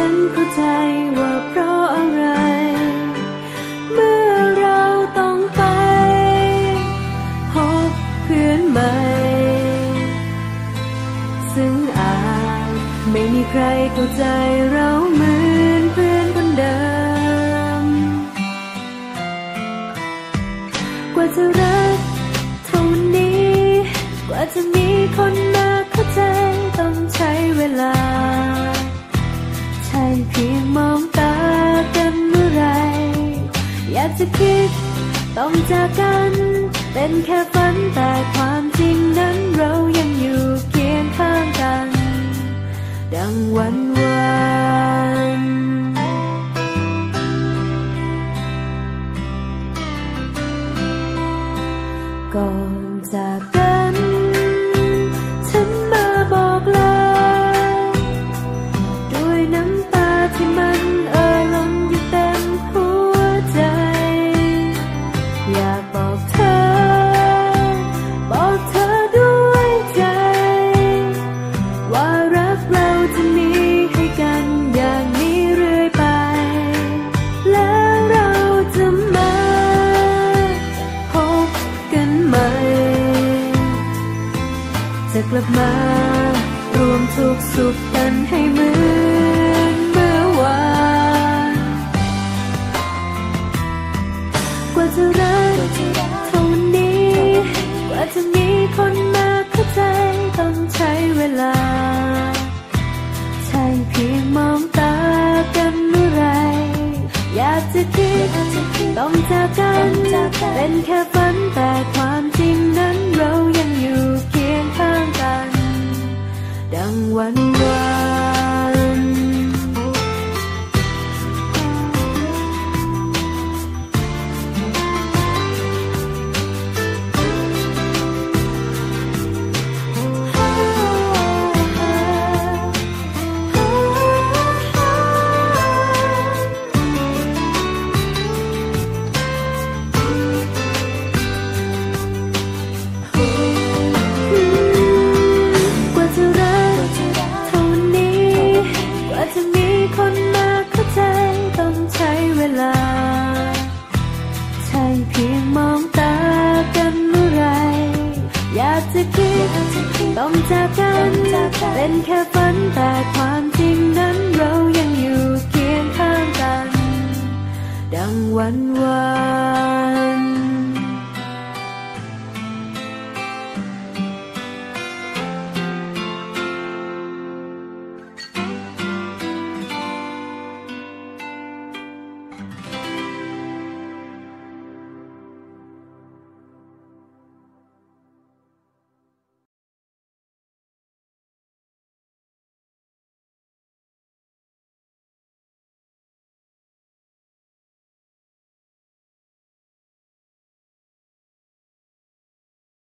ฉันเข้าใจว่าเพราะอะไร เมื่อเราต้องไป พบเพื่อนใหม่ ซึ่งอาจไม่มีใครเข้าใจเราเหมือนเพื่อนคนเดิม กว่าจะรักเท่านี้ กว่าจะมี ยงมองตากันเมื่อไร อยากจะคิดต้องจากกัน เป็นแค่ฝันแต่ความ กลับมา รวมทุกสุขกันให้เหมือนเมื่อวาน กว่าจะรักเท่านี้ กว่าจะมีคนมาเข้าใจต้องใช้เวลา ใช่เพียงมองตากันเมื่อไร อยากจะคิดต้องจากกันเป็นแค่ เพียงมองตากันเมื่อไร อยากจะคิดต้องจากกันเป็นแค่ฝันแต่ความจริงนั้นเรายังอยู่เคียงข้างกัน ดังวัน